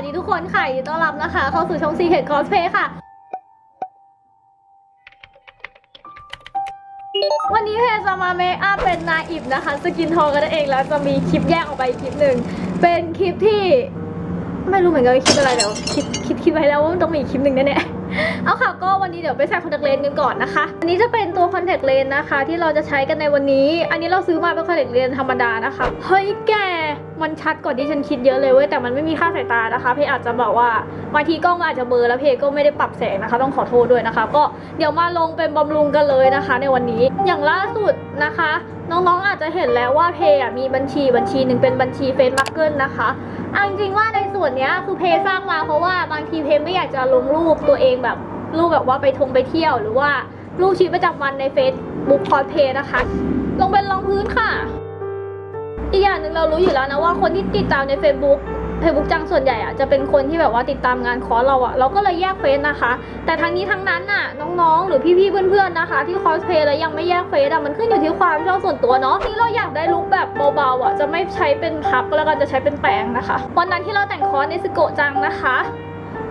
วัสดีทุกคนค่ะยินดีต้อนรับนะคะ เข้าสู่ช่องซีเคทคอสเพย์ค่ะ วันนี้เพจจะมาเมคอัพเป็นนาอิบนะคะ สกินทองกันเองแล้วจะมีคลิปแยกออกไปคลิปหนึ่ง เป็นคลิปที่ ไม่รู้เหมือนกันว่าคลิปอะไรเดี๋ยวคิดคิดคิดไว้แล้วว่ามันต้องมีอีกคลิปหนึ่งแน่ๆ เอาค่ะก็วันนี้เดี๋ยวไปใส่คอนแทคเลนส์กันก่อนนะคะ อันนี้จะเป็นตัวคอนแทคเลนส์นะคะ ที่เราจะใช้กันในวันนี้ อันนี้เราซื้อมาเป็นคอนแทคเลนส์ธรรมดานะคะ เฮ้ยแก มันชัดกว่าที่ฉันคิดเยอะเลยเว้ยแต่มันไม่มีค่าสายตานะคะ เพอาจจะบอกว่าบางทีกล้องมันอาจจะเบลอแล้วเพก็ไม่ได้ปรับแสงนะคะ ต้องขอโทษด้วยนะคะ ก็เดี๋ยวมาลงเป็นบำรุงกันเลยนะคะ ในวันนี้อย่างล่าสุดนะคะ น้องๆอาจจะเห็นแล้วว่าเพมีบัญชีบัญชีหนึ่งเป็นบัญชีเฟซมาร์เกิลนะคะเอาจริงว่าในส่วนนี้คือเพสร้างมาเพราะว่าบางทีเพไม่อยากจะลงรูปตัวเองแบบรูปแบบว่าไปทงไปเที่ยว หรือว่ารูปชีวิตประจำวันในเฟซบุ๊กคอสเพย์นะคะ ลงเป็นรองพื้นค่ะ อีกอย่างหนึ่งเรารู้อยู่แล้วนะว่าคนที่ติดตามใน Facebook Facebook จังส่วนใหญ่อะจะเป็นคนที่แบบว่าติดตามงานคอร์สเราอะเราก็เลยแยกเฟซนะคะ แต่ทั้งนี้ทั้งนั้นน่ะน้องๆ หรือพี่ๆเพื่อนๆนะคะ ที่คอสเพย์แล้วยังไม่แยกเฟซอะมันขึ้นอยู่ที่ความชอบส่วนตัวเนาะที่เราอยากได้ลุคแบบเบาๆอะจะไม่ใช้เป็นพับแล้วก็จะใช้เป็นแปรงนะคะวันนั้นที่เราแต่งคอร์สในสโกจังนะคะ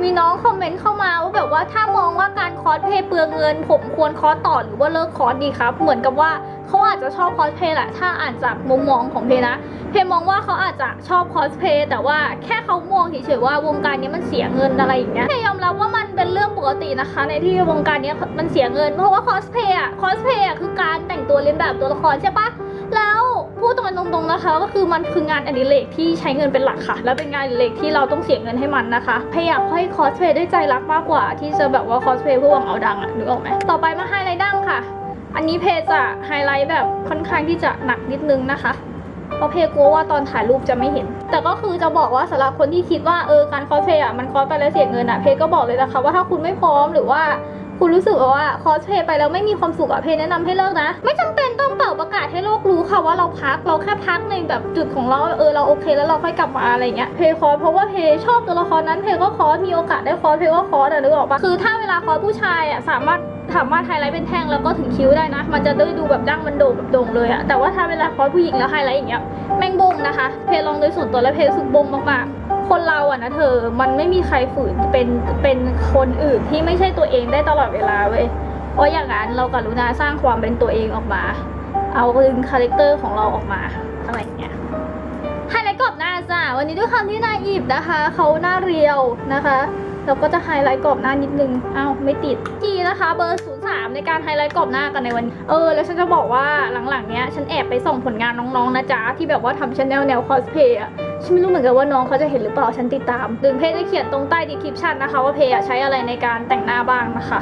มีน้องคอมเมนต์เข้ามาว่าแบบว่าถ้ามองว่าการคอสเพย์เปลืองเงิน ผมควรคอสต่อหรือว่าเลิกคอสดีครับ เหมือนกับว่าเขาอาจจะชอบคอสเพย์แหละถ้าอ่านจากมุมมองของเพนะ เพมองว่าเขาอาจจะชอบคอสเพย์แต่ว่าแค่เขามองเฉยๆว่าวงการนี้มันเสียเงินอะไรอย่างเงี้ยเพยอมรับว่ามันเป็นเรื่องปกตินะคะ ในที่วงการนี้มันเสียเงิน เพราะว่าคอสเพย์อะคอสเพย์อะคือการแต่งตัวเลียนแบบตัวละครใช่ปะ แล้วพูดตรงๆนะคะ ก็คือมันคืองานอดิเรกที่ใช้เงินเป็นหลักค่ะ แล้วเป็นงานอดิเรกที่เราต้องเสียเงินให้มันนะคะ พยายามให้คอสเพย์ด้วยใจรักมากกว่า ที่จะแบบว่าคอสเพย์เพื่อหวังเอาดังอะนึกออกไหมต่อไปมาไฮไลท์ดังค่ะ อันนี้เพจจะไฮไลท์แบบค่อนข้างที่จะหนักนิดนึงนะคะเพราะเพกลัวว่าตอนถ่ายรูปจะไม่เห็น แต่ก็คือจะบอกว่าสำหรับคนที่คิดว่าเออการคอสเพย์อะมันคอสไปแล้วเสียเงินอะเพก็บอกเลยนะคะว่าถ้าคุณไม่พร้อมหรือว่า คุณรู้สึกว่าคอสเพย์ไปแล้วไม่มีความสุขอะเพยแนะนำให้เลิกนะ ไม่จำเป็นต้องเป่าประกาศให้โลกรู้ค่ะว่าเราพักเราแค่พักในแบบจุดของเราเออเราโอเค แล้วเราค่อยกลับมาอะไรเงี้ยเพยคอสเพราะว่าเพยชอบตัวละครนั้นเพยก็คอสมีโอกาสได้คอสเพยก็คอสอะนึกออกปะคือถ้าเวลาคอสผู้ชายอะสามารถสามารถไฮไลท์เป็นแท่งแล้วก็ถึงคิ้วได้นะ มันจะได้ดูแบบดั้งมันโด่งแบบโด่งเลยอะแต่ว่าถ้าเวลาคอสผู้หญิงแล้วไฮไลท์อย่างเงี้ยแม่งบงนะคะ เพยลองโดยส่วนตัวแล้วเพยรู้สึกบงมากๆ คนเราอะนะเธอ มันไม่มีใครฝืนเป็นเป็นคนอื่นที่ไม่ใช่ตัวเองได้ตลอดเวลาเว้ยเพราะอย่างนั้นเรากรุณาสร้างความเป็นตัวเองออกมา เอาดึงคาแรคเตอร์ของเราออกมาอะไรเงี้ยไฮไลท์กรอบหน้าจ้ะวันนี้ด้วยคำที่นายอิบนะคะเขาหน้าเรียวนะคะเราก็จะไฮไลท์กรอบหน้านิดนึงอ้าวไม่ติดทีนะคะ เบอร์ 03 ในการไฮไลท์กรอบหน้ากันในวัน เออ แล้วฉันจะบอกว่าหลังๆเนี้ยฉันแอบไปส่องผลงานน้องๆนะจ๊ะ ที่แบบว่าทำชาแนลแนวคอสเพย์อะ ฉันไม่รู้เหมือนกันว่าน้องเขาจะเห็นหรือเปล่าฉันติดตามดึงเพจได้เขียนตรงใต้ดีคริปชันนะคะว่าเพจใช้อะไรในการแต่งหน้าบ้างนะคะ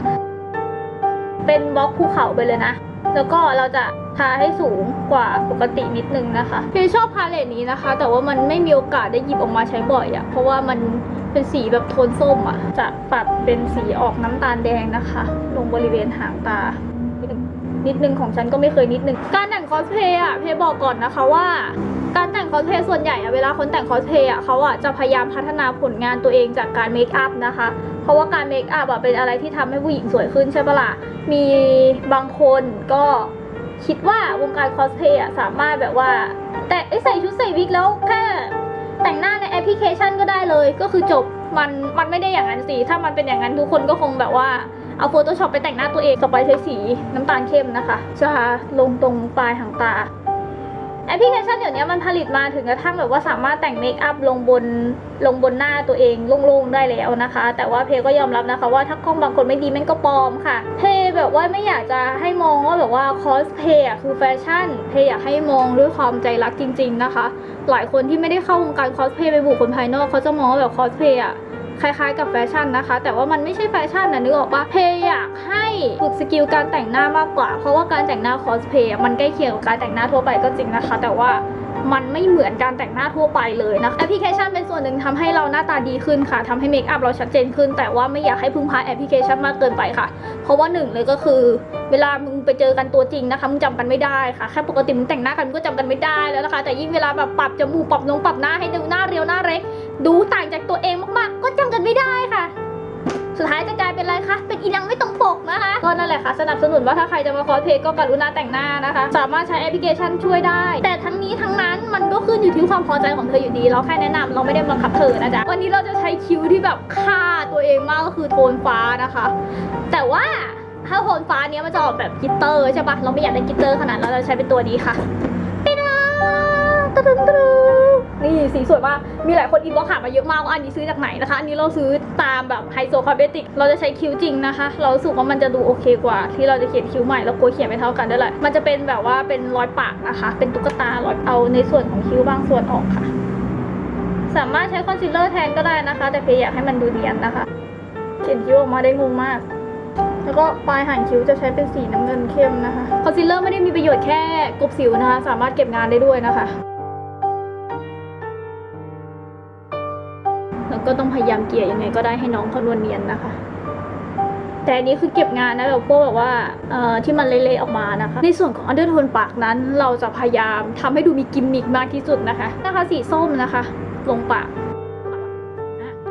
เป็นบล็อกภูเขาไปเลยนะ แล้วก็เราจะทาให้สูงกว่าปกตินิดนึงนะคะเพี่ชอบพาเลตนี้นะคะ แต่ว่ามันไม่มีโอกาสได้หยิบออกมาใช้บ่อยอะ่ะเพราะว่ามันเป็นสีแบบโทนส้มอะ่ะจะปัดเป็นสีออกน้ำตาลแดงนะคะ ลงบริเวณหางตา นิดนึงนิดนึงของฉันก็ไม่เคยนิดนึง การแต่งคอสเพย์อะเพย์บอกก่อนนะคะว่า การแต่งคอสเพย์ส่วนใหญ่อะเวลาคนแต่งคอสเพย์อะเขาอะจะพยายามพัฒนาผลงานตัวเองจากการเมคอัพนะคะ เพราะว่าการเมคอัพอะเป็นอะไรที่ทำให้ผู้หญิงสวยขึ้นใช่ปะล่ะ มีบางคนก็คิดว่าวงการคอสเพย์อะสามารถแบบว่า แต่เอ้ยใส่ชุดใส่วิกแล้วแค่แต่งหน้าในแอปพลิเคชันก็ได้เลย ก็คือจบมันมันไม่ได้อย่างนั้นสิถ้ามันเป็นอย่างนั้นทุกคนก็คงแบบว่า เอา Photoshop ไปแต่งหน้าตัวเองต่อไปใช้สีน้ำตาลเข้มนะคะจะลงตรงปลายหางตาแอปพลิเคชันเดี๋ยวนี้มันผลิตมาถึงกระทั่งแบบว่าสามารถแต่งเมคอัพลงบนลงบนหน้าตัวเองโล่งๆได้แล้วนะคะ แต่ว่าเพก็ยอมรับนะคะว่าถ้ากล้องบางคนไม่ดีแม่งก็ปลอมค่ะ เพแบบว่าไม่อยากจะให้มองว่าแบบว่าคอสเพย์คือแฟชั่น เพอยากให้มองด้วยความใจรักจริง ๆนะคะ หลายคนที่ไม่ได้เข้าวงการคอสเพย์ไปบุคคลภายนอกเขาจะมองว่าแบบคอสเพย์อะ คล้ายๆ กับแฟชั่นนะคะ แต่ว่ามันไม่ใช่แฟชั่นนะนึกออกปะเพย์อยากให้ฝึกสกิลการแต่งหน้ามากกว่า เพราะว่าการแต่งหน้าคอสเพย์มันใกล้เคียงกับการแต่งหน้าทั่วไปก็จริงนะคะ แต่ว่า มันไม่เหมือนการแต่งหน้าทั่วไปเลยนะคะแอปพลิเคชันเป็นส่วนหนึ่งทำให้เราหน้าตาดีขึ้นค่ะทำให้เมคอัพเราชัดเจนขึ้น แต่ว่าไม่อยากให้พึ่งพาแอปพลิเคชันมากเกินไปค่ะ เพราะว่าหนึ่งเลยก็คือ เวลามึงไปเจอกันตัวจริงนะคะมึงจำกันไม่ได้ค่ะแค่ปกติมึงแต่งหน้ากันมึงก็จำกันไม่ได้แล้วนะคะแต่ยิ่งเวลาแบบปรับจมูกปรับนงปรับหน้าให้ดูหน้าเรียวหน้าเล็ก ดูต่างจากตัวเองมากๆ ก็จำกันไม่ได้ค่ะสุดท้ายจะกลายเป็นอะไรคะ เป็นอีนังไม่ตรงปกนะคะก็นั่นแหละค่ะ สนับสนุนว่าถ้าใครจะมาคอสเพลย์ก็กรุณาแต่งหน้านะคะ สามารถใช้แอปพลิเคชันช่วยได้ แต่ทั้งนี้ ก็ขึ้นอยู่ที่ความพอใจของเธออยู่ดี เราแค่แนะนำเราไม่ได้บังคับเธอนะจ๊ะ วันนี้เราจะใช้คิ้วที่แบบฆ่าตัวเองมากก็คือโทนฟ้านะคะ แต่ว่าถ้าโทนฟ้าเนี้ยมันจะออกแบบกิตเตอร์ใช่ปะเราไม่อยากได้กิตเตอร์ขนาดเราจะใช้เป็นตัวนี้ค่ะปิดาตะดึงตะดึง นี่สีสวยมาก มีหลายคนอินบ็อกซ์ถามมาเยอะมากว่าอันนี้ซื้อจากไหนนะคะ อันนี้เราซื้อตามแบบไฮโซคอสเมติก เราจะใช้คิ้วจริงนะคะ เราสึกว่ามันจะดูโอเคกว่า ที่เราจะเขียนคิ้วใหม่แล้วกลัวเขียนไม่เท่ากันด้วยแหละ มันจะเป็นแบบว่าเป็นรอยปากนะคะ เป็นตุ๊กตารอยเอาในส่วนของคิ้วบางส่วนออกค่ะ สามารถใช้คอนซีลเลอร์แทนก็ได้นะคะ แต่เพย์อยากให้มันดูเนียนนะคะ เขียนคิ้วออกมาได้งงมากแล้วก็ปลายหางคิ้วจะใช้เป็นสีน้ำเงินเข้มนะคะ คอนซีลเลอร์ไม่ได้มีประโยชน์แค่กลบสิวนะคะ สามารถเก็บงานได้ด้วยนะคะ ก็ต้องพยายามเกลี่ยยังไงก็ได้ให้น้องเขานวลเนียนนะคะ แต่อันนี้คือเก็บงานนะแบบพวกแบบว่าเอ่อที่มันเละๆออกมานะคะ ในส่วนของอันเดอร์โทนปากนั้นเราจะพยายามทำให้ดูมีกิมมิกมากที่สุดนะคะนะคะสีส้มนะคะ ลงปาก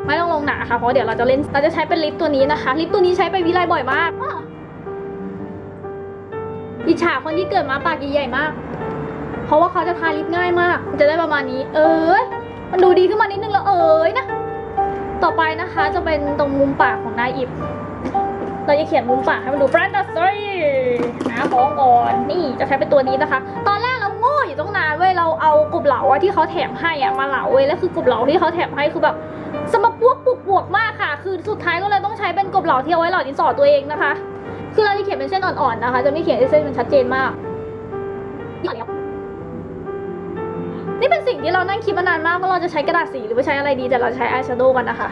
ไม่ต้องลงหนาค่ะเพราะเดี๋ยวเราจะเล่นเราจะใช้เป็นลิปตัวนี้นะคะ ลิปตัวนี้ใช้ไปวิไลบ่อยมากอิจฉาคนที่เกิดมาปากใหญ่ๆมาก เพราะว่าเขาจะทาลิปง่ายมาก จะได้ประมาณนี้ เอ้ยมันดูดีขึ้นมานิดนึงแล้วเอ้ยนะ ต่อไปนะคะจะเป็นตรงมุมปากของนายอิบ เราจะเขียนมุมปากให้มันดูแบรนด์สวยนะฟองก่อนนี่จะใช้เป็นตัวนี้นะคะ ตอนแรกเราโง่อยู่ตั้งนานเว้ยเราเอากบเหลาอะที่เขาแถมให้อะมาเหลาเว้ยแล้วคือกบเหลาที่เขาแถมให้คือแบบสมบวกปวกบวกมากค่ะ คือสุดท้ายก็เลยต้องใช้เป็นกบเหลาที่เอาไว้เหลาดินสอตัวเองนะคะ คือเราจะเขียนเป็นเส้นอ่อนๆนะคะ จะไม่เขียนเส้นมันชัดเจนมากนี่แล้ว นี่เป็นสิ่งที่เรานั่งคิดมานานมากว่าเราจะใช้กระดาษสีหรือว่าใช้อะไรดีแต่เราใช้อายแชโดว์กันนะคะ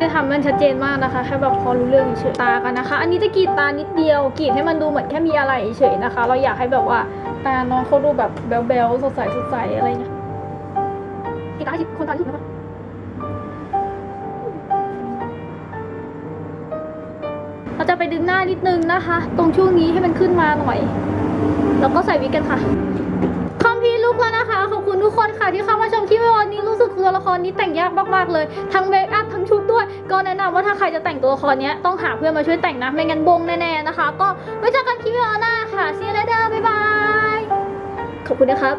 จะทำมันชัดเจนมากนะคะแค่แบบพอรู้เรื่องเฉยๆตากันนะคะ อันนี้จะกรีดตานิดเดียวกรีดให้มันดูเหมือนแค่มีอะไรเฉยๆนะคะ เราอยากให้แบบว่าตาน้องเขาดูแบบแบ๊วๆสดใสสดใสอะไรเงี้ยกรีดตาคนตาที่สุดนะคะ จะไปดึงหน้านิดนึงนะคะ ตรงช่วงนี้ให้มันขึ้นมาหน่อย แล้วก็ใส่วิกกันค่ะคอมพีลุกแล้วนะคะ ขอบคุณทุกคนค่ะที่เข้ามาชมคลิปวิดีโอนี้รู้สึกตัวละครนี้แต่งยากมากๆเลย ทั้งเมคอัพทั้งชุดด้วย ก็แนะนำว่าถ้าใครจะแต่งตัวละครนี้ต้องหาเพื่อนมาช่วยแต่งนะ ไม่งั้นบงแน่ๆนะคะ ก็ไว้เจอกันคลิปวิดีโอหน้าค่ะ see you later บ๊ายบาย ขอบคุณนะครับ